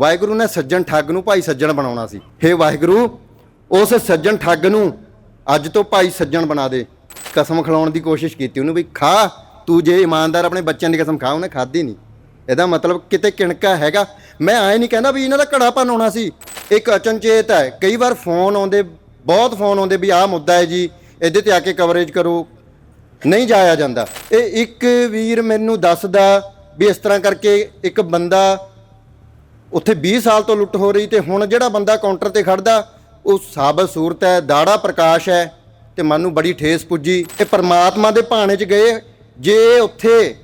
ਵਾਹਿਗੁਰੂ ਨੇ ਸੱਜਣ ਠੱਗ ਨੂੰ ਭਾਈ ਸੱਜਣ ਬਣਾਉਣਾ ਸੀ। ਹੇ ਵਾਹਿਗੁਰੂ, ਉਸ ਸੱਜਣ ਠੱਗ ਨੂੰ ਅੱਜ ਤੋਂ ਭਾਈ ਸੱਜਣ ਬਣਾ ਦੇ। ਕਸਮ ਖਿਲਾਉਣ ਦੀ ਕੋਸ਼ਿਸ਼ ਕੀਤੀ ਉਹਨੂੰ ਵੀ, ਖਾ, ਤੂੰ ਜੇ ਇਮਾਨਦਾਰ ਆਪਣੇ ਬੱਚਿਆਂ ਦੀ ਕਸਮ ਖਾ, ਉਹਨੇ ਖਾਧੀ ਨਹੀਂ। ਇਹਦਾ ਮਤਲਬ ਕਿਤੇ ਕਿਣਕਾ ਹੈਗਾ। ਮੈਂ ਆਏ ਨਹੀਂ ਕਹਿੰਦਾ ਵੀ ਇਹਨਾਂ ਦਾ ਘੜਾਪਨ ਭੰਨ ਹੋਣਾ ਸੀ। ਇੱਕ ਅਚਨਚੇਤ ਹੈ, ਕਈ ਵਾਰ ਫੋਨ ਆਉਂਦੇ, ਬਹੁਤ ਫੋਨ ਆਉਂਦੇ ਵੀ ਆਹ ਮੁੱਦਾ ਹੈ ਜੀ, ਇਹਦੇ ਤੇ ਆ ਕੇ ਕਵਰੇਜ ਕਰੋ। ਨਹੀਂ ਜਾਇਆ ਜਾਂਦਾ। ਇਹ ਇੱਕ ਵੀਰ ਮੈਨੂੰ ਦੱਸਦਾ ਵੀ ਇਸ ਤਰ੍ਹਾਂ ਕਰਕੇ ਇੱਕ ਬੰਦਾ ਉੱਥੇ 20 ਸਾਲ ਤੋਂ ਲੁੱਟ ਹੋ ਰਹੀ ਤੇ ਹੁਣ ਜਿਹੜਾ ਬੰਦਾ ਕਾਊਂਟਰ ਤੇ ਖੜਦਾ, ਉਹ ਸਾਬਤ ਸੂਰਤ ਹੈ, ਦਾੜਾ ਪ੍ਰਕਾਸ਼ ਹੈ ਤੇ ਮਨ ਨੂੰ ਬੜੀ ਠੇਸ ਪੁੱਜੀ ਇਹ ਪਰਮਾਤਮਾ ਦੇ ਭਾਣੇ 'ਚ ਗਏ। ਜੇ ਉੱਥੇ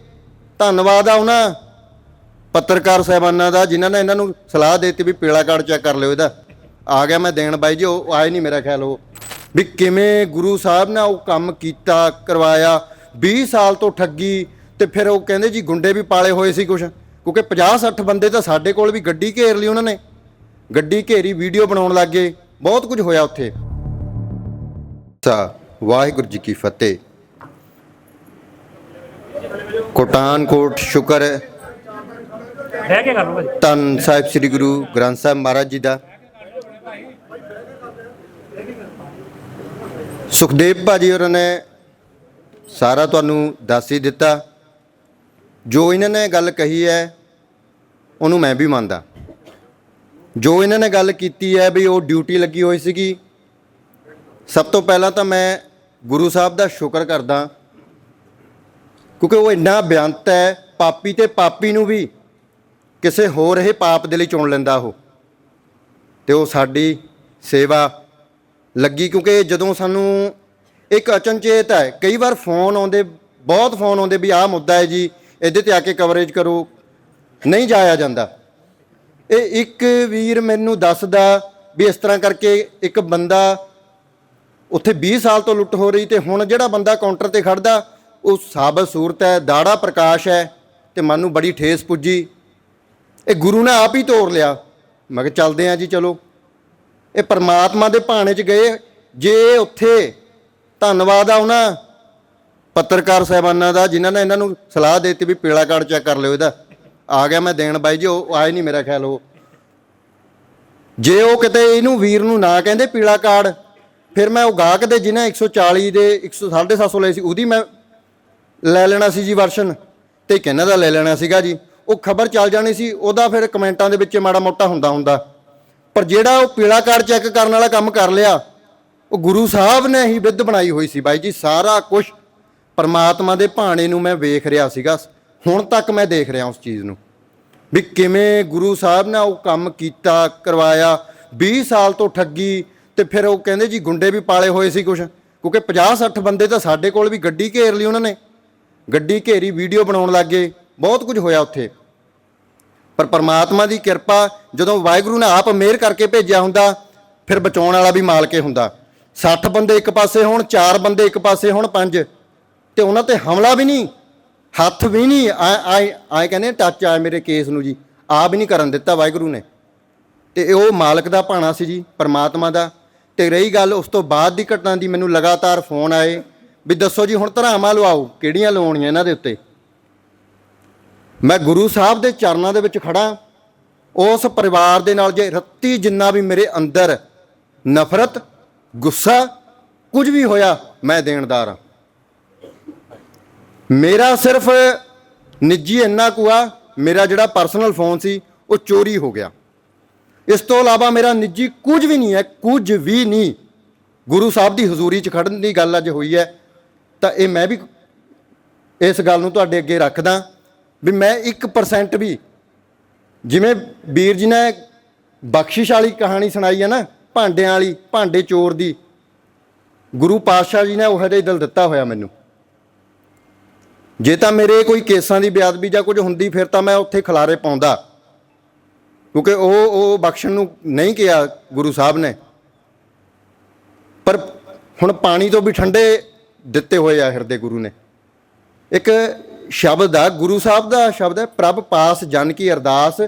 ਧੰਨਵਾਦ ਆ ਉਹਨਾਂ ਪੱਤਰਕਾਰ ਸਾਹਿਬਾਨਾਂ ਦਾ, ਜਿਨ੍ਹਾਂ ਨੇ ਇਹਨਾਂ ਨੂੰ ਸਲਾਹ ਦਿੱਤੀ ਵੀ ਪੀਲਾ ਕਾਰਡ ਚੈੱਕ ਕਰ ਲਿਓ ਇਹਦਾ। ਆ ਗਿਆ ਮੈਂ ਦੇਣ ਬਾਈ ਜੀ, ਉਹ ਆਏ ਨਹੀਂ ਮੇਰਾ ਖਿਆਲ ਉਹ। ਵੀ ਕਿਵੇਂ ਗੁਰੂ ਸਾਹਿਬ ਨੇ ਉਹ ਕੰਮ ਕੀਤਾ, ਕਰਵਾਇਆ। 20 ਸਾਲ ਤੋਂ ਠੱਗੀ ਤੇ ਫਿਰ ਉਹ ਕਹਿੰਦੇ ਜੀ ਗੁੰਡੇ ਵੀ ਪਾਲੇ ਹੋਏ ਸੀ ਕੁਛ। ਕਿਉਂਕਿ 50 60 ਬੰਦੇ ਤਾਂ ਸਾਡੇ ਕੋਲ ਵੀ ਗੱਡੀ ਘੇਰ ਲਈ ਉਹਨਾਂ ਨੇ। ਗੱਡੀ ਘੇਰੀ ਵੀਡੀਓ ਬਣਾਉਣ ਲੱਗੇ ਬਹੁਤ ਕੁਝ ਹੋਇਆ ਉੱਥੇ। ਸਾ ਵਾਹਿਗੁਰੂ ਜੀ ਕੀ ਫਤਿਹ। ਕੋਟਾਨਕੋਟ ਸ਼ੁਕਰ। ਹੈ ਬਹਿ ਕੇ ਕਰ ਲਓ ਭਾਜੀ ਧੰਨ ਸਾਹਿਬ ਸ੍ਰੀ ਗੁਰੂ ਗ੍ਰੰਥ ਸਾਹਿਬ ਮਹਾਰਾਜ ਜੀ ਦਾ। ਸੁਖਦੇਵ ਭਾਜੀ ਹੋਰਾਂ ਨੇ ਸਾਰਾ ਤੁਹਾਨੂੰ ਦੱਸ ਹੀ ਦਿੱਤਾ। ਜੋ ਇਹਨਾਂ ਨੇ ਗੱਲ ਕਹੀ ਹੈ ਉਹਨੂੰ ਮੈਂ ਵੀ ਮੰਨਦਾ। ਜੋ ਇਹਨਾਂ ਨੇ ਗੱਲ ਕੀਤੀ ਹੈ ਵੀ ਉਹ ਡਿਊਟੀ ਲੱਗੀ ਹੋਈ ਸੀਗੀ, ਸਭ ਤੋਂ ਪਹਿਲਾਂ ਤਾਂ ਮੈਂ ਗੁਰੂ ਸਾਹਿਬ ਦਾ ਸ਼ੁਕਰ ਕਰਦਾ, ਕਿਉਂਕਿ ਉਹ ਇੰਨਾ ਬਿਆੰਤ ਹੈ, ਪਾਪੀ ਤੇ ਪਾਪੀ ਨੂੰ ਵੀ ਕਿਸੇ ਹੋਰ ਇਹ ਪਾਪ ਦੇ ਲਈ ਚੁਣ ਲੈਂਦਾ ਉਹ। ਤੇ ਉਹ ਸਾਡੀ ਸੇਵਾ ਲੱਗੀ, ਕਿਉਂਕਿ ਜਦੋਂ ਸਾਨੂੰ ਇੱਕ ਅਚਨਚੇਤ ਹੈ, ਕਈ ਵਾਰ ਫੋਨ ਆਉਂਦੇ, ਬਹੁਤ ਫੋਨ ਆਉਂਦੇ ਵੀ ਆਹ ਮੁੱਦਾ ਹੈ ਜੀ, ਇਹਦੇ ਤੇ ਆ ਕੇ ਕਵਰੇਜ ਕਰੋ ਨਹੀਂ ਜਾਇਆ ਜਾਂਦਾ। ਇਹ ਇੱਕ ਵੀਰ ਮੈਨੂੰ ਦੱਸਦਾ ਵੀ ਇਸ ਤਰ੍ਹਾਂ ਕਰਕੇ ਇੱਕ ਬੰਦਾ ਉੱਥੇ 20 ਸਾਲ ਤੋਂ ਲੁੱਟ ਹੋ ਰਹੀ ਤੇ ਹੁਣ ਜਿਹੜਾ ਬੰਦਾ ਕਾਊਂਟਰ ਤੇ ਖੜਦਾ, ਉਹ ਸਾਬਤ ਸੂਰਤ ਹੈ, ਦਾੜਾ ਪ੍ਰਕਾਸ਼ ਹੈ ਤੇ ਮਨ ਨੂੰ ਬੜੀ ਠੇਸ ਪੁੱਜੀ। ਇਹ ਗੁਰੂ ਨੇ ਆਪ ਹੀ ਤੋੜ ਲਿਆ। ਮੈਂ ਕਿਹਾ, ਚੱਲਦੇ ਆ ਜੀ, ਚਲੋ। ਇਹ ਪਰਮਾਤਮਾ ਦੇ ਭਾਣੇ 'ਚ ਗਏ। ਜੇ ਉੱਥੇ ਧੰਨਵਾਦ ਆ ਉਹਨਾਂ ਪੱਤਰਕਾਰ ਸਾਹਿਬਾਨਾਂ ਦਾ, ਜਿਨ੍ਹਾਂ ਨੇ ਇਹਨਾਂ ਨੂੰ ਸਲਾਹ ਦਿੱਤੀ ਵੀ ਪੀਲਾ ਕਾਰਡ ਚੈੱਕ ਕਰ ਲਿਓ ਇਹਦਾ। ਆ ਗਿਆ ਮੈਂ ਦੇਣ ਬਾਈ ਜੀ, ਉਹ ਆਏ ਨਹੀਂ ਮੇਰਾ ਖਿਆਲ ਉਹ। ਜੇ ਉਹ ਕਿਤੇ ਇਹਨੂੰ ਵੀਰ ਨੂੰ ਨਾ ਕਹਿੰਦੇ ਪੀਲਾ ਕਾਰਡ, ਫਿਰ ਮੈਂ ਉਹ ਗਾਹਕ ਦੇ ਜਿਨ੍ਹਾਂ 140 ਦੇ 100 ਲਏ ਸੀ, ਉਹਦੀ ਮੈਂ ਲੈ ਲੈਣਾ ਸੀ ਜੀ ਵਰਸ਼ਨ, ਤੇ ਕਿੰਨਾ ਦਾ ਲੈ ਲੈਣਾ ਸੀਗਾ ਜੀ। ਉਹ ਖਬਰ ਚੱਲ ਜਾਣੀ ਸੀ, ਉਹਦਾ ਫਿਰ ਕਮੈਂਟਾਂ ਦੇ ਵਿੱਚ ਮਾੜਾ ਮੋਟਾ ਹੁੰਦਾ ਹੁੰਦਾ। ਪਰ ਜਿਹੜਾ ਉਹ ਪੀਲਾ ਕਾਰਡ ਚੈੱਕ ਕਰਨ ਵਾਲਾ ਕੰਮ ਕਰ ਲਿਆ, ਉਹ ਗੁਰੂ ਸਾਹਿਬ ਨੇ ਹੀ ਵਿਧ ਬਣਾਈ ਹੋਈ ਸੀ ਬਾਈ ਜੀ, ਸਾਰਾ ਕੁਝ ਪਰਮਾਤਮਾ ਦੇ ਭਾਣੇ ਨੂੰ ਮੈਂ ਵੇਖ ਰਿਹਾ ਸੀਗਾ। ਹੁਣ ਤੱਕ ਮੈਂ ਦੇਖ ਰਿਹਾ ਉਸ ਚੀਜ਼ ਨੂੰ। ਵੀ ਕਿਵੇਂ ਗੁਰੂ ਸਾਹਿਬ ਨੇ ਉਹ ਕੰਮ ਕੀਤਾ, ਕਰਵਾਇਆ 20 ਸਾਲ ਤੋਂ ਠੱਗੀ ਤੇ ਫਿਰ ਉਹ ਕਹਿੰਦੇ ਜੀ ਗੁੰਡੇ ਵੀ ਪਾਲੇ ਹੋਏ ਸੀ ਕੁਛ। ਕਿਉਂਕਿ 50 60 ਬੰਦੇ ਤਾਂ ਸਾਡੇ ਕੋਲ ਵੀ ਗੱਡੀ ਘੇਰ ਲਈ ਉਹਨਾਂ ਨੇ। ਗੱਡੀ ਘੇਰੀ, ਵੀਡੀਓ ਬਣਾਉਣ ਲੱਗੇ ਬਹੁਤ ਕੁਝ ਹੋਇਆ ਉੱਥੇ। ਪਰ ਪਰਮਾਤਮਾ ਦੀ ਕਿਰਪਾ, ਜਦੋਂ ਵਾਹਿਗੁਰੂ ਨੇ ਆਪ ਮਿਹਰ ਕਰਕੇ ਭੇਜਿਆ ਹੁੰਦਾ, ਫਿਰ ਬਚਾਉਣ ਵਾਲਾ ਵੀ ਮਾਲਕੇ ਹੁੰਦਾ। 60 ਬੰਦੇ ਇੱਕ ਪਾਸੇ ਹੋਣ 4 ਬੰਦੇ ਇੱਕ ਪਾਸੇ ਹੋਣ 5 ਤੇ ਉਹਨਾਂ ਤੇ ਹਮਲਾ ਵੀ ਨਹੀਂ। ਹੱਥ ਵੀ ਨਹੀਂ ਆਏ ਆਏ ਕਹਿੰਦੇ ਟੱਚ ਆਇਆ ਮੇਰੇ ਕੇਸ ਨੂੰ ਜੀ ਆ ਵੀ ਨਹੀਂ ਕਰਨ ਦਿੱਤਾ ਵਾਹਿਗੁਰੂ ਨੇ। ਤੇ ਉਹ ਮਾਲਕ ਦਾ ਭਾਣਾ ਸੀ ਜੀ, ਪਰਮਾਤਮਾ ਦਾ। ਤੇ ਰਹੀ ਗੱਲ ਉਸ ਤੋਂ ਬਾਅਦ ਦੀ ਘਟਨਾ ਦੀ ਮੈਨੂੰ ਲਗਾਤਾਰ ਫੋਨ ਆਏ ਵੀ ਦੱਸੋ ਜੀ ਹੁਣ ਧਰਾਵਾਂ ਲਵਾਓ, ਕਿਹੜੀਆਂ ਲਵਾਉਣੀਆਂ ਇਹਨਾਂ ਦੇ ਉੱਤੇ? ਮੈਂ ਗੁਰੂ ਸਾਹਿਬ ਦੇ ਚਰਨਾਂ ਦੇ ਵਿੱਚ ਖੜਾ ਉਸ ਪਰਿਵਾਰ ਦੇ ਨਾਲ ਜੇ ਰੱਤੀ ਜਿੰਨਾ ਵੀ ਮੇਰੇ ਅੰਦਰ ਨਫ਼ਰਤ, ਗੁੱਸਾ ਕੁਝ ਵੀ ਹੋਇਆ, ਮੈਂ ਦੇਣਦਾਰ ਹਾਂ। ਮੇਰਾ ਸਿਰਫ ਨਿੱਜੀ ਇੰਨਾ ਕੁ ਆ, ਮੇਰਾ ਜਿਹੜਾ ਪਰਸਨਲ ਫੋਨ ਸੀ, ਉਹ ਚੋਰੀ ਹੋ ਗਿਆ। ਇਸ ਤੋਂ ਇਲਾਵਾ ਮੇਰਾ ਨਿੱਜੀ ਕੁਝ ਵੀ ਨਹੀਂ ਹੈ, ਕੁਝ ਵੀ ਨਹੀਂ। ਗੁਰੂ ਸਾਹਿਬ ਦੀ ਹਜ਼ੂਰੀ 'ਚ ਖੜਨ ਦੀ ਗੱਲ ਅੱਜ ਹੋਈ ਹੈ। ਤਾਂ ਇਹ ਮੈਂ ਵੀ ਇਸ ਗੱਲ ਨੂੰ ਤੁਹਾਡੇ ਅੱਗੇ ਰੱਖਦਾ ਵੀ ਮੈਂ 1% ਵੀ ਜਿਵੇਂ ਵੀਰ ਜੀ ਨੇ ਬਖਸ਼ਿਸ਼ ਵਾਲੀ ਕਹਾਣੀ ਸੁਣਾਈ ਹੈ ਨਾ, ਭਾਂਡਿਆਂ ਵਾਲੀ, ਭਾਂਡੇ ਚੋਰ ਦੀ, ਗੁਰੂ ਪਾਤਸ਼ਾਹ ਜੀ ਨੇ ਉਹ ਜਿਹਾ ਹੀ ਦਿਲ ਦਿੱਤਾ ਹੋਇਆ ਮੈਨੂੰ। ਜੇ ਤਾਂ ਮੇਰੇ ਕੋਈ ਕੇਸਾਂ ਦੀ ਬਿਆਦਬੀ ਜਾਂ ਕੁਝ ਹੁੰਦੀ, ਫਿਰ ਤਾਂ ਮੈਂ ਉੱਥੇ ਖਲਾਰੇ ਪਾਉਂਦਾ। ਕਿਉਂਕਿ ਉਹ ਉਹ ਬਖਸ਼ਣ ਨੂੰ ਨਹੀਂ ਕਿਹਾ ਗੁਰੂ ਸਾਹਿਬ ਨੇ। ਪਰ ਹੁਣ ਪਾਣੀ ਤੋਂ ਵੀ ਠੰਡੇ ਦਿੱਤੇ ਹੋਏ ਆ ਹਿਰਦੇ ਗੁਰੂ ਨੇ। ਇੱਕ ਸ਼ਬਦ ਆ, ਗੁਰੂ ਸਾਹਿਬ ਦਾ ਸ਼ਬਦ ਹੈ, ਪ੍ਰਭ ਪਾਸ ਜਨ ਕੀ ਅਰਦਾਸ,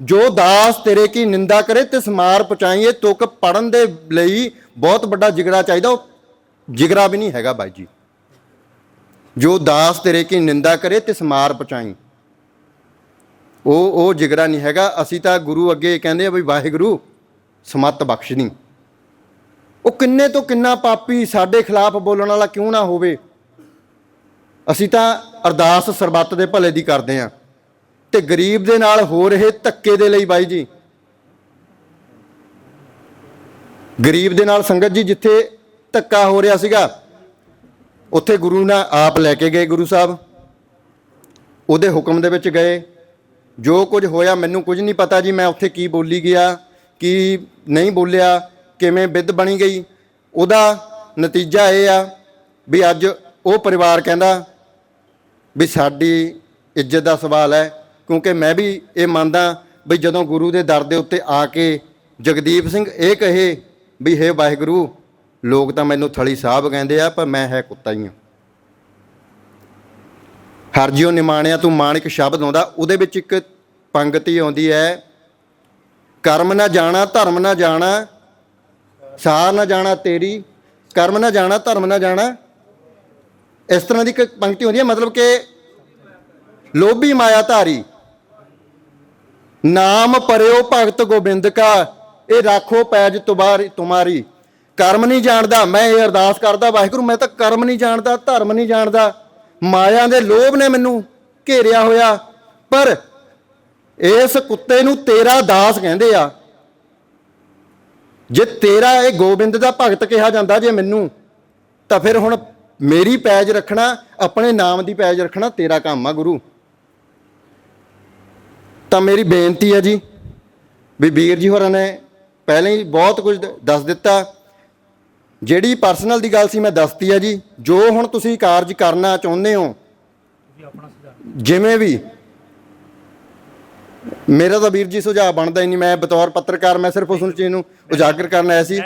ਜੋ ਦਾਸ ਤੇਰੇ ਕੀ ਨਿੰਦਾ ਕਰੇ, ਤਿਸ ਮਾਰ ਪਹੁੰਚਾਈਏ, ਤੁਕ ਪੜਨ ਦੇ ਲਈ ਬਹੁਤ ਵੱਡਾ ਜਿਗਰਾ ਚਾਹੀਦਾ, ਉਹ ਜਿਗਰਾ ਵੀ ਨਹੀਂ ਹੈਗਾ ਬਾਈ ਜੀ। ਜੋ ਦਾਸ ਤੇਰੇ ਕੀ ਨਿੰਦਾ ਕਰੇ ਤਿਸ ਮਾਰ ਪਹੁੰਚਾਈ। ਉਹ ਉਹ ਜਿਗਰਾ ਨਹੀਂ ਹੈਗਾ। ਅਸੀਂ ਤਾਂ ਗੁਰੂ ਅੱਗੇ ਕਹਿੰਦੇ ਆ ਵੀ ਵਾਹਿਗੁਰੂ ਸਮਤ ਬਖਸ਼ਣੀ ਉਹ ਕਿੰਨੇ ਤੋਂ ਕਿੰਨਾ ਪਾਪੀ ਸਾਡੇ ਖਿਲਾਫ ਬੋਲਣ ਵਾਲਾ ਕਿਉਂ ਨਾ ਹੋਵੇ। ਅਸੀਂ ਤਾਂ ਅਰਦਾਸ ਸਰਬੱਤ ਦੇ ਭਲੇ ਦੀ ਕਰਦੇ ਆਂ ਤੇ ਗਰੀਬ ਦੇ ਨਾਲ ਹੋ ਰਹੇ ਧੱਕੇ ਦੇ ਲਈ ਬਾਈ ਜੀ। ਗਰੀਬ ਦੇ ਨਾਲ ਸੰਗਤ ਜੀ ਜਿੱਥੇ ਧੱਕਾ ਹੋ ਰਿਹਾ ਸੀਗਾ ਉੱਥੇ ਗੁਰੂ ਨਾਲ ਆਪ ਲੈ ਕੇ ਗਏ ਗੁਰੂ ਸਾਹਿਬ। ਉਹਦੇ ਹੁਕਮ ਦੇ ਵਿੱਚ ਗਏ। ਜੋ ਕੁਝ ਹੋਇਆ ਮੈਨੂੰ ਕੁਝ ਨਹੀਂ ਪਤਾ ਜੀ, ਮੈਂ ਉੱਥੇ ਕੀ ਬੋਲੀ ਗਿਆ, ਕੀ ਨਹੀਂ ਬੋਲਿਆ, ਕਿਵੇਂ ਵਿਧ ਬਣੀ ਗਈ। ਉਹਦਾ ਨਤੀਜਾ ਇਹ ਆ ਵੀ ਅੱਜ ਉਹ ਪਰਿਵਾਰ ਕਹਿੰਦਾ ਵੀ ਸਾਡੀ ਇੱਜ਼ਤ ਦਾ ਸਵਾਲ ਹੈ, ਕਿਉਂਕਿ ਮੈਂ ਵੀ ਇਹ ਮੰਨਦਾ ਵੀ ਜਦੋਂ ਗੁਰੂ ਦੇ ਦਰ ਦੇ ਉੱਤੇ ਆ ਕੇ ਜਗਦੀਪ ਸਿੰਘ ਇਹ ਕਹੇ ਵੀ ਹੇ ਵਾਹਿਗੁਰੂ ਲੋਕ ਤਾਂ ਮੈਨੂੰ ਥਲੀ ਸਾਹਿਬ ਕਹਿੰਦੇ ਆ, ਪਰ ਮੈਂ ਹੈ ਕੁੱਤਾ ਹੀ ਹਾਂ। ਹਰ ਜਿਉ ਨਿਮਾਣਿਆ ਤੂੰ ਮਾਣਿਕ ਸ਼ਬਦ ਆਉਂਦਾ, ਉਹਦੇ ਵਿੱਚ ਇੱਕ ਪੰਗਤੀ ਆਉਂਦੀ ਹੈ, ਕਰਮ ਨਾ ਜਾਣਾ, ਧਰਮ ਨਾ ਜਾਣਾ, ਸਾਰ ਨਾ ਜਾਣਾ ਤੇਰੀ, ਕਰਮ ਨਾ ਜਾਣਾ, ਧਰਮ ਨਾ ਜਾਣਾ। ਇਸ ਤਰ੍ਹਾਂ ਦੀ ਇੱਕ ਪੰਕਤੀ ਹੁੰਦੀ ਹੈ, ਮਤਲਬ ਕਿ ਲੋਭੀ ਮਾਇਆ ਧਾਰੀ ਨਾਮ ਪਰਿਓ ਭਗਤ ਗੋਬਿੰਦ ਕਾ, ਇਹ ਰਾਖੋ ਪੈਜ ਤੁਮਾਰੀ ਤੁਮਾਰੀ। ਕਰਮ ਨਹੀਂ ਜਾਣਦਾ, ਮੈਂ ਇਹ ਅਰਦਾਸ ਕਰਦਾ, ਵਾਹਿਗੁਰੂ, ਮੈਂ ਤਾਂ ਕਰਮ ਨਹੀਂ ਜਾਣਦਾ, ਧਰਮ ਨਹੀਂ ਜਾਣਦਾ। ਮਾਇਆ ਦੇ ਲੋਭ ਨੇ ਮੈਨੂੰ ਘੇਰਿਆ ਹੋਇਆ। ਪਰ ਇਸ ਕੁੱਤੇ ਨੂੰ ਤੇਰਾ ਦਾਸ ਕਹਿੰਦੇ ਆ। ਜੇ ਤੇਰਾ ਇਹ ਗੋਬਿੰਦ ਦਾ ਭਗਤ ਕਿਹਾ ਜਾਂਦਾ ਜੇ ਮੈਨੂੰ, ਤਾਂ ਫਿਰ ਹੁਣ ਮੇਰੀ ਪੈਜ ਰੱਖਣਾ, ਆਪਣੇ ਨਾਮ ਦੀ ਪੈਜ ਰੱਖਣਾ ਤੇਰਾ ਕੰਮ ਆ ਗੁਰੂ। ਤਾਂ ਮੇਰੀ ਬੇਨਤੀ ਹੈ ਜੀ, ਵੀ ਵੀਰ ਜੀ ਹੋਰਾਂ ਨੇ ਪਹਿਲਾਂ ਹੀ ਬਹੁਤ ਕੁਝ ਦੱਸ ਦਿੱਤਾ। ਜਿਹੜੀ ਪਰਸਨਲ ਦੀ ਗੱਲ ਸੀ ਮੈਂ ਦੱਸਤੀ ਹੈ ਜੀ। ਜੋ ਹੁਣ ਤੁਸੀਂ ਕਾਰਜ ਕਰਨਾ ਚਾਹੁੰਦੇ ਹੋ ਜਿਵੇਂ ਵੀ। ਮੇਰਾ ਤਾਂ ਵੀਰ ਜੀ ਸੁਝਾਅ ਬਣਦਾ ਹੀ ਨਹੀਂ। ਮੈਂ ਬਤੌਰ ਪੱਤਰਕਾਰ ਮੈਂ ਸਿਰਫ ਉਸ ਚੀਜ਼ ਨੂੰ ਉਜਾਗਰ ਕਰਨ ਆਇਆ ਸੀ।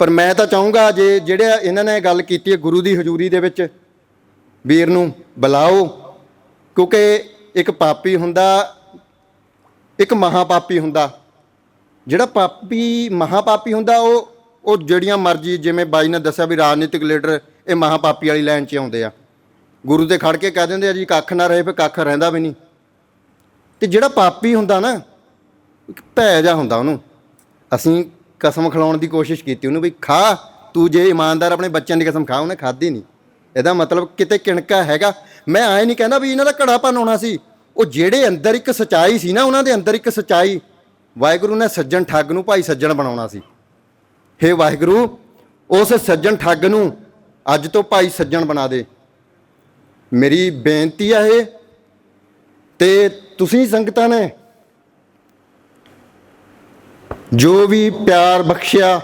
ਪਰ ਮੈਂ ਤਾਂ ਚਾਹੂੰਗਾ ਜੇ ਜਿਹੜੇ ਇਹਨਾਂ ਨੇ ਗੱਲ ਕੀਤੀ ਹੈ ਗੁਰੂ ਦੀ ਹਜ਼ੂਰੀ ਦੇ ਵਿੱਚ ਵੀਰ ਨੂੰ ਬੁਲਾਓ। ਕਿਉਂਕਿ ਇੱਕ ਪਾਪੀ ਹੁੰਦਾ ਇੱਕ ਮਹਾਪਾਪੀ ਹੁੰਦਾ। ਜਿਹੜਾ ਪਾਪੀ ਮਹਾਪਾਪੀ ਹੁੰਦਾ ਉਹ ਉਹ ਜਿਹੜੀਆਂ ਮਰਜ਼ੀ, ਜਿਵੇਂ ਬਾਈ ਨੇ ਦੱਸਿਆ ਵੀ ਰਾਜਨੀਤਿਕ ਲੀਡਰ ਇਹ ਮਹਾਪਾਪੀ ਵਾਲੀ ਲਾਈਨ 'ਚ ਆਉਂਦੇ ਆ। ਗੁਰੂ ਦੇ ਖੜ ਕੇ ਕਹਿ ਦਿੰਦੇ ਆ ਜੀ, ਕੱਖ ਨਾ ਰਹੇ ਫਿਰ ਕੱਖ ਰਹਿੰਦਾ ਵੀ ਨਹੀਂ। ਤੇ ਜਿਹੜਾ ਪਾਪੀ ਹੁੰਦਾ ਨਾ, ਇੱਕ ਭੈ ਜਾ ਹੁੰਦਾ ਉਹਨੂੰ। ਅਸੀਂ ਕਸਮ ਖਿਲਾਉਣ ਦੀ ਕੋਸ਼ਿਸ਼ ਕੀਤੀ ਉਹਨੂੰ ਵੀ ਖਾ, ਤੂੰ ਜੇ ਇਮਾਨਦਾਰ ਆਪਣੇ ਬੱਚਿਆਂ ਦੀ ਕਸਮ ਖਾ, ਉਹਨੇ ਖਾਧੀ ਨਹੀਂ। ਇਹਦਾ ਮਤਲਬ ਕਿਤੇ ਕਿਣਕਾ ਹੈਗਾ। ਮੈਂ ਆਏ ਨਹੀਂ ਕਹਿੰਦਾ ਵੀ ਇਹਨਾਂ ਦਾ ਘੜਾਪਨ ਹੋਣਾ ਸੀ। ਉਹ ਜਿਹੜੇ ਅੰਦਰ ਇੱਕ ਸਚਾਈ ਸੀ ਨਾ, ਉਹਨਾਂ ਦੇ ਅੰਦਰ ਇੱਕ ਸਚਾਈ। ਵਾਹਿਗੁਰੂ ਨੇ ਸੱਜਣ ਠੱਗ ਨੂੰ ਭਾਈ ਸੱਜਣ ਬਣਾਉਣਾ ਸੀ। ਹੇ ਵਾਹਿਗੁਰੂ, ਉਸ ਸੱਜਣ ਠੱਗ ਨੂੰ ਅੱਜ ਤੋਂ ਭਾਈ ਸੱਜਣ ਬਣਾ ਦੇ। ਮੇਰੀ ਬੇਨਤੀ ਆ ਇਹ, ਤੇ ਤੁਸੀਂ ਸੰਗਤਾਂ ਨੇ ਜੋ ਵੀ ਪਿਆਰ ਬਖਸ਼ਿਆ,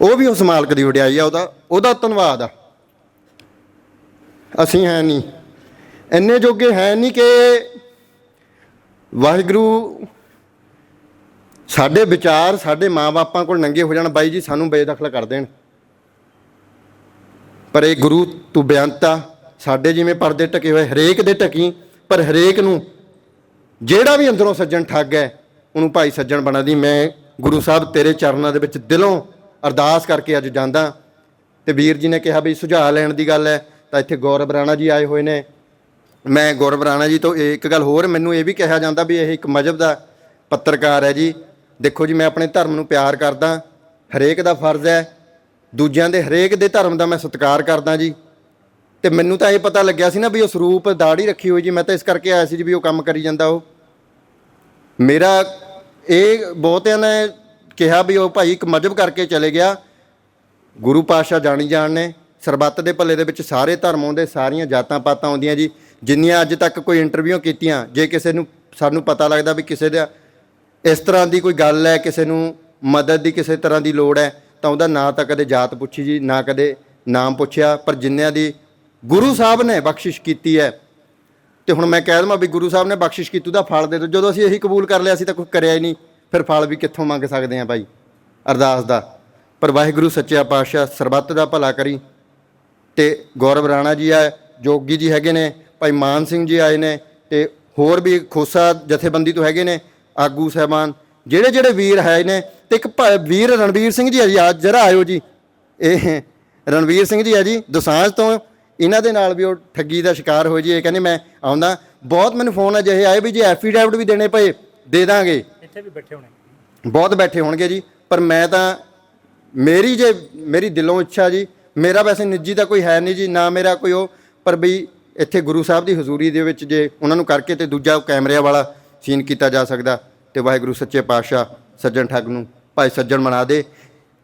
ਉਹ ਵੀ ਉਸ ਮਾਲਕ ਦੀ ਵਡਿਆਈ ਆ, ਉਹਦਾ ਉਹਦਾ ਧੰਨਵਾਦ ਆ। ਅਸੀਂ ਹੈ ਨਹੀਂ। ਇੰਨੇ ਜੋਗੇ ਹੈ ਨਹੀਂ ਕਿ ਵਾਹਿਗੁਰੂ ਸਾਡੇ ਵਿਚਾਰ ਸਾਡੇ ਮਾਪਿਆਂ ਕੋਲ ਨੰਗੇ ਹੋ ਜਾਣ, ਬਾਈ ਜੀ ਸਾਨੂੰ ਬੇਦਖਲ ਕਰ ਦੇਣ। ਪਰ ਇਹ ਗੁਰੂ ਤੂੰ ਬਿਆਨਤਾ ਸਾਡੇ ਜਿਵੇਂ ਪਰਦੇ ਟਕੇ ਹੋਏ, ਹਰੇਕ ਦੇ ਟਕੀ ਪਰ ਹਰੇਕ ਨੂੰ ਜਿਹੜਾ ਵੀ ਅੰਦਰੋਂ ਸੱਜਣ ਠੱਗ ਹੈ, ਉਹਨੂੰ ਭਾਈ ਸੱਜਣ ਬਣਾ ਦੀ। ਮੈਂ ਗੁਰੂ ਸਾਹਿਬ ਤੇਰੇ ਚਰਨਾਂ ਦੇ ਵਿੱਚ ਦਿਲੋਂ ਅਰਦਾਸ ਕਰਕੇ ਅੱਜ ਜਾਂਦਾ। ਤੇ ਵੀਰ ਜੀ ਨੇ ਕਿਹਾ ਵੀ ਸੁਝਾਅ ਲੈਣ ਦੀ ਗੱਲ ਹੈ, ਤਾਂ ਇੱਥੇ ਗੌਰਵ ਰਾਣਾ ਜੀ ਆਏ ਹੋਏ ਨੇ। ਮੈਂ ਗੌਰਵ ਰਾਣਾ ਜੀ ਤੋਂ ਇਹ ਇੱਕ ਗੱਲ ਹੋਰ, ਮੈਨੂੰ ਇਹ ਵੀ ਕਿਹਾ ਜਾਂਦਾ ਵੀ ਇਹ ਇੱਕ ਮਜਬ ਦਾ ਪੱਤਰਕਾਰ ਹੈ ਜੀ। ਦੇਖੋ ਜੀ, ਮੈਂ ਆਪਣੇ ਧਰਮ ਨੂੰ ਪਿਆਰ ਕਰਦਾ, ਹਰੇਕ ਦਾ ਫਰਜ਼ ਹੈ। ਦੂਜਿਆਂ ਦੇ ਹਰੇਕ ਦੇ ਧਰਮ ਦਾ ਮੈਂ ਸਤਿਕਾਰ ਕਰਦਾ ਜੀ। ਤੇ ਮੈਨੂੰ ਤਾਂ ਇਹ ਪਤਾ ਲੱਗਿਆ ਸੀ ਨਾ ਵੀ ਉਹ ਸਰੂਪ ਦਾੜੀ ਰੱਖੀ ਹੋਈ ਜੀ, ਮੈਂ ਤਾਂ ਇਸ ਕਰਕੇ ਆਇਆ ਸੀ ਜੀ ਵੀ ਉਹ ਕੰਮ ਕਰੀ ਜਾਂਦਾ ਉਹ। ਮੇਰਾ ਇਹ ਬਹੁਤਿਆਂ ਨੇ ਕਿਹਾ ਵੀ ਉਹ ਭਾਈ ਇੱਕ ਮਜਬ ਕਰਕੇ ਚਲੇ ਗਿਆ। ਗੁਰੂ ਪਾਤਸ਼ਾਹ ਜਾਣੀ ਜਾਣ ਨੇ, ਸਰਬੱਤ ਦੇ ਭਲੇ ਦੇ ਵਿੱਚ ਸਾਰੇ ਧਰਮ ਆਉਂਦੇ, ਸਾਰੀਆਂ ਜਾਤਾਂ ਪਾਤਾਂ ਆਉਂਦੀਆਂ ਜੀ। ਜਿੰਨੀਆਂ ਅੱਜ ਤੱਕ ਕੋਈ ਇੰਟਰਵਿਊ ਕੀਤੀਆਂ, ਜੇ ਕਿਸੇ ਨੂੰ, ਸਾਨੂੰ ਪਤਾ ਲੱਗਦਾ ਵੀ ਕਿਸੇ ਦਾ ਇਸ ਤਰ੍ਹਾਂ ਦੀ ਕੋਈ ਗੱਲ ਹੈ, ਕਿਸੇ ਨੂੰ ਮਦਦ ਦੀ ਕਿਸੇ ਤਰ੍ਹਾਂ ਦੀ ਲੋੜ ਹੈ, ਤਾਂ ਉਹਦਾ ਨਾ ਤਾਂ ਕਦੇ ਜਾਤ ਪੁੱਛੀ ਜੀ, ਨਾ ਕਦੇ ਨਾਮ ਪੁੱਛਿਆ, ਪਰ ਜਿੰਨਿਆਂ ਦੀ ਗੁਰੂ ਸਾਹਿਬ ਨੇ ਬਖਸ਼ਿਸ਼ ਕੀਤੀ ਹੈ। ਤੇ ਹੁਣ ਮੈਂ ਕਹਿ ਦਵਾਂ ਵੀ ਗੁਰੂ ਸਾਹਿਬ ਨੇ ਬਖਸ਼ਿਸ਼ ਕੀਤੀ, ਉਹਦਾ ਫਲ ਦੇ ਦਿਓ। ਜਦੋਂ ਅਸੀਂ ਇਹੀ ਕਬੂਲ ਕਰ ਲਿਆ ਸੀ ਤਾਂ ਕੁਝ ਕਰਿਆ ਹੀ ਨਹੀਂ। ਫਿਰ ਫਲ ਵੀ ਕਿੱਥੋਂ ਮੰਗ ਸਕਦੇ ਹਾਂ ਭਾਈ? ਅਰਦਾਸ ਦਾ। ਪਰ ਵਾਹਿਗੁਰੂ ਸੱਚਾ ਪਾਤਸ਼ਾਹ ਸਰਬੱਤ ਦਾ ਭਲਾ ਕਰੀ। ਤੇ ਗੌਰਵ ਰਾਣਾ ਜੀ ਆ ਜੋਗੀ ਜੀ ਹੈਗੇ ਨੇ, ਭਾਈ ਮਾਨ ਸਿੰਘ ਜੀ ਆਏ ਨੇ, ਤੇ ਹੋਰ ਵੀ ਖੋਸਾ ਜਥੇਬੰਦੀ ਤੋਂ ਹੈਗੇ ਨੇ ਆਗੂ ਸਹਿਬਾਨ ਜਿਹੜੇ ਜਿਹੜੇ ਵੀਰ ਹੈ ਨੇ ਤੇ ਇੱਕ ਵੀਰ ਰਣਵੀਰ ਸਿੰਘ ਜੀ ਆ ਜੀ ਅੱਜ ਜਰਾ ਆਇਓ ਜੀ। ਇਹ ਰਣਵੀਰ ਸਿੰਘ ਜੀ ਆ ਜੀ ਦੁਸਾਂਝ ਤੋਂ ਇਹਨਾਂ ਦੇ ਨਾਲ ਵੀ ਉਹ ਠੱਗੀ ਦਾ ਸ਼ਿਕਾਰ ਹੋ ਜੀ ਇਹ ਕਹਿੰਦੇ ਮੈਂ ਆਉਂਦਾ। ਬਹੁਤ ਮੈਨੂੰ ਫੋਨ ਅਜਿਹੇ ਆਏ ਵੀ ਜੇ ਐਫੀਡੈਵਿਟ ਵੀ ਦੇਣੇ ਪਏ ਦੇ ਦਾਂਗੇ। ਇੱਥੇ ਵੀ ਬੈਠੇ ਹੋਣੇ। ਬਹੁਤ ਬੈਠੇ ਹੋਣਗੇ ਜੀ ਪਰ ਮੈਂ ਤਾਂ ਮੇਰੀ ਜੇ ਮੇਰੀ ਦਿਲੋਂ ਇੱਛਾ ਜੀ ਮੇਰਾ ਵੈਸੇ ਨਿੱਜੀ ਤਾਂ ਕੋਈ ਹੈ ਨਹੀਂ ਜੀ ਨਾ ਮੇਰਾ ਕੋਈ ਉਹ ਪਰ ਵੀ ਇੱਥੇ ਗੁਰੂ ਸਾਹਿਬ ਦੀ ਹਜ਼ੂਰੀ ਦੇ ਵਿੱਚ ਜੇ ਉਹਨਾਂ ਨੂੰ ਕਰਕੇ ਤੇ ਦੂਜਾ ਉਹ ਕੈਮਰਿਆਂ ਵਾਲਾ ਸੀਨ ਕੀਤਾ ਜਾ ਸਕਦਾ ਤੇ ਵਾਹਿਗੁਰੂ ਸੱਚੇ ਪਾਤਸ਼ਾਹ ਸੱਜਣ ਠੱਗ ਨੂੰ ਭਾਈ ਸੱਜਣ ਬਣਾ ਦੇ।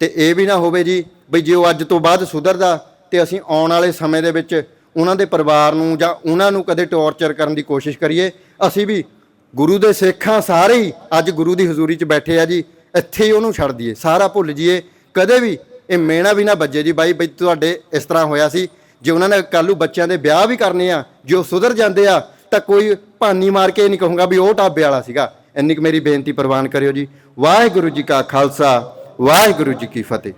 ਤੇ ਇਹ ਵੀ ਨਾ ਹੋਵੇ ਜੀ ਬਈ ਜੇ ਉਹ ਅੱਜ ਤੋਂ ਬਾਅਦ ਸੁਧਰਦਾ ਤੇ ਅਸੀਂ ਆਉਣ ਵਾਲੇ ਸਮੇਂ ਦੇ ਵਿੱਚ ਉਹਨਾਂ ਦੇ ਪਰਿਵਾਰ ਨੂੰ ਜਾਂ ਉਹਨਾਂ ਨੂੰ ਕਦੇ ਟੌਰਚਰ ਕਰਨ ਦੀ ਕੋਸ਼ਿਸ਼ ਕਰੀਏ, ਅਸੀਂ ਵੀ ਗੁਰੂ ਦੇ ਸਿੱਖਾਂ ਸਾਰੇ ਹੀ ਅੱਜ ਗੁਰੂ ਦੀ ਹਜ਼ੂਰੀ 'ਚ ਬੈਠੇ ਆ ਜੀ, ਇੱਥੇ ਹੀ ਉਹਨੂੰ ਛੱਡ ਦਈਏ, ਸਾਰਾ ਭੁੱਲ ਜਾਈਏ। ਕਦੇ ਵੀ ਇਹ ਮੇਣਾ ਵੀ ਨਾ ਵੱਜੇ ਜੀ ਬਾਈ, ਬਈ ਤੁਹਾਡੇ ਇਸ ਤਰ੍ਹਾਂ ਹੋਇਆ ਸੀ, ਜੇ ਉਹਨਾਂ ਨੇ ਕੱਲ੍ਹ ਨੂੰ ਬੱਚਿਆਂ ਦੇ ਵਿਆਹ ਵੀ ਕਰਨੇ ਆ, ਜੇ ਉਹ ਸੁਧਰ ਜਾਂਦੇ ਆ ਤਾਂ ਕੋਈ ਭਾਨੀ ਮਾਰ ਕੇ ਨਹੀਂ ਕਹੂੰਗਾ ਵੀ ਉਹ ਢਾਬੇ ਵਾਲਾ ਸੀਗਾ। ਇੰਨੀ ਕੁ ਮੇਰੀ ਬੇਨਤੀ ਪ੍ਰਵਾਨ ਕਰਿਓ ਜੀ। ਵਾਹਿਗੁਰੂ ਜੀ ਕਾ ਖਾਲਸਾ, ਵਾਹਿਗੁਰੂ ਜੀ ਕੀ ਫਤਿਹ।